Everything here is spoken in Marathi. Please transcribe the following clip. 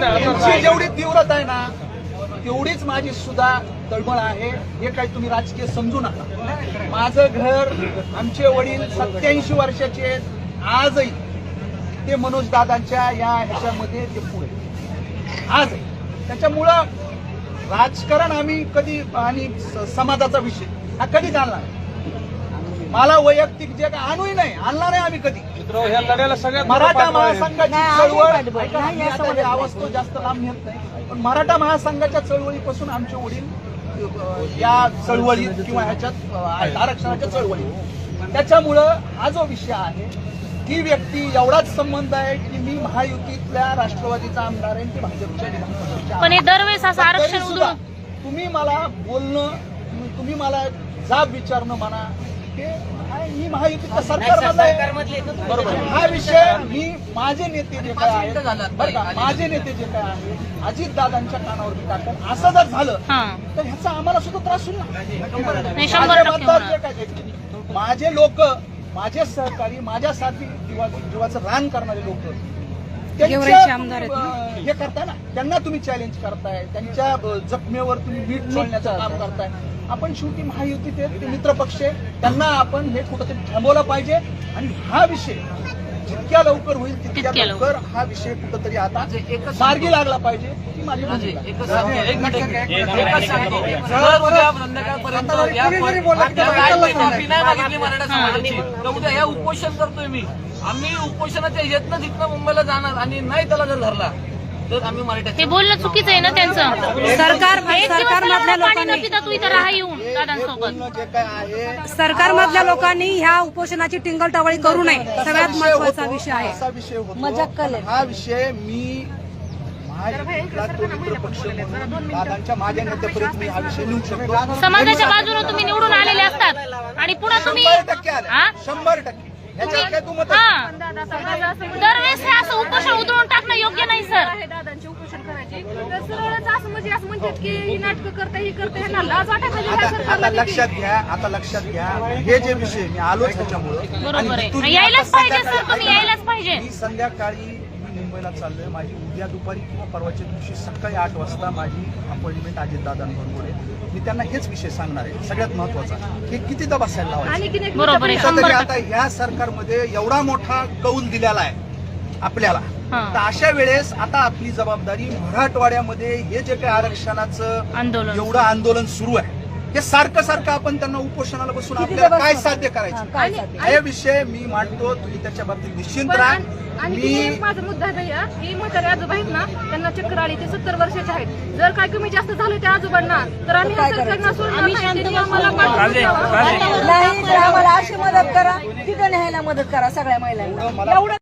तुमची जेवढी तीव्रता आहे ना तेवढीच माझी सुद्धा तळमळ आहे. हे काही तुम्ही राजकीय समजू नका. माझं घर आमचे वडील सत्याऐंशी वर्षाचे आहेत. आजही ते मनोज दादांच्या या ह्याच्यामध्ये ते पुढे आज त्याच्यामुळं राजकारण आम्ही कधी आणि समाजाचा विषय हा कधी आणला नाही. मला वैयक्तिक जे काय आणूही नाही आणणार नाही आम्ही कधी. मित्र ह्या लढ्याला सगळ्यात मराठा. महासंघाची चळवळ. ऐका, हे आवाज तो जास्त लांब नेत नाही पण मराठा महासंघाच्या चळवळीपासून आमचे वडील या चळवळीत किंवा ह्याच्यात अ, आरक्षणाच्या चळवळीत त्याच्यामुळं हा जो विषय आहे ही व्यक्ती एवढाच संबंध आहे की मी महायुतीतल्या राष्ट्रवादीचा आमदार आहे की भाजपच्या विधान परिषदेच्या पण हे दरवेळेस असं आरक्षण उधळून तुम्ही मला बोलणं तुम्ही- तुम्ही मला जाब विचारणं म्हणा हे महायुतीच्या सरकारमधला आहे. बरोबर. हा विषय मी माझे नेते जे काय आहेत बरं का? माझे नेते जे काय आहेत अजित दादांच्या कानावरती टाकत असं जर झालं हा. तर ह्याचा आम्हाला सुद्धा त्रास होईल ना. माझे काय माझे लोक माझे सहकारी माझ्यासाठी जीवा जीवाचं रान करणारे लोक गेवराईचे आमदार आहेत ना? हे करताय ना. त्यांना तुम्ही चॅलेंज करताय. त्यांच्या जखमेवर तुम्ही मीठ चोळण्याचं काम करताय. आपण शेवटी महायुतीत आहेत ते मित्र पक्ष आहे. त्यांना आपण हे कुठंतरी थांबवलं पाहिजे. आणि हा विषय जितक्या लवकर होईल तितक्या लवकर हा विषय कुठंतरी आता मार्गी लागला पाहिजे ही माझी उद्या उपोषण करतोय मी. आम्ही उपोषणाच्या येतनं तिथनं मुंबईला जाणार आणि नाही त्याला जर धरला तर आम्ही हे मराठा बोलणं चुकीचं आहे ना त्यांचं? सरकार एक मला पाणी लोकांनी दादांसोबत सरकारमधल्या ह्या उपोषणाची टिंगल टवाळी करू नये सगळ्यात महत्त्वाचा होतो, विषय आहे. मजाक हा विषय मी हा समाजाच्या बाजूने तुम्ही निवडून आलेले असतात. आणि पुन्हा तुम्ही शंभर टक्के. हा? हा. दरवेळेस हे असं उपोषण उधळून टाकणं योग्य नाही सर आहे दादांची उपोषण करायची तर सरळच असं म्हणजे असं म्हणतात की ही नाटकं करते ही करते ह्यांना लाज वाटायला पाहिजे ह्या आता आता लक्षात घ्या आता लक्षात घ्या. हे जे विषय मी आलोच ह्याच्यामुळं बरोबर आहे. इथून यायलाच आता पाहिजे, संध्याकाळी- सर, तुम्ही. यायलाच पाहिजे. मी संध्याकाळी मी मुंबईला चाललोय. माझी उद्या दुपारी किंवा परवाच्या दिवशी सकाळी आठ वाजता माझी अपॉइंटमेंट अजितदादांबरोबर आहे. मी त्यांना हेच विषय सांगणार आहे. सगळ्यात महत्त्वाचा की कितीदा बसायला लावायचं? आणि की नाही बरोबर आहे. आता ह्या सरकारमध्ये एवढा मोठा कौल दिलेला आहे आपल्याला. हा. तर अशा वेळेस आता आपली जबाबदारी मराठवाड्यामध्ये हे जे काही आरक्षणाचं आंदोलन. एवढं आंदोलन सुरू आहे हे सारखं सारखं आपण त्यांना उपोषणाला बसून आपल्याला काय साध्य करायचं? हे विषय मी मांडतो तुम्ही त्याच्या बाबतीत निश्चिंत राहा. आणि- आणि की मी एक माझा मुद्दा आहे भैया की म्हातारे आजोबा आहेत ना त्यांना चक्कर आली ते सत्तर वर्षाचे आहेत. जर काय कमी जास्त झालं त्या आजोबांना तर आम्ही सरकारना आम्हाला आम्हाला अशी मदत करा. तिथं न्यायला मदत करा सगळ्या महिलांना.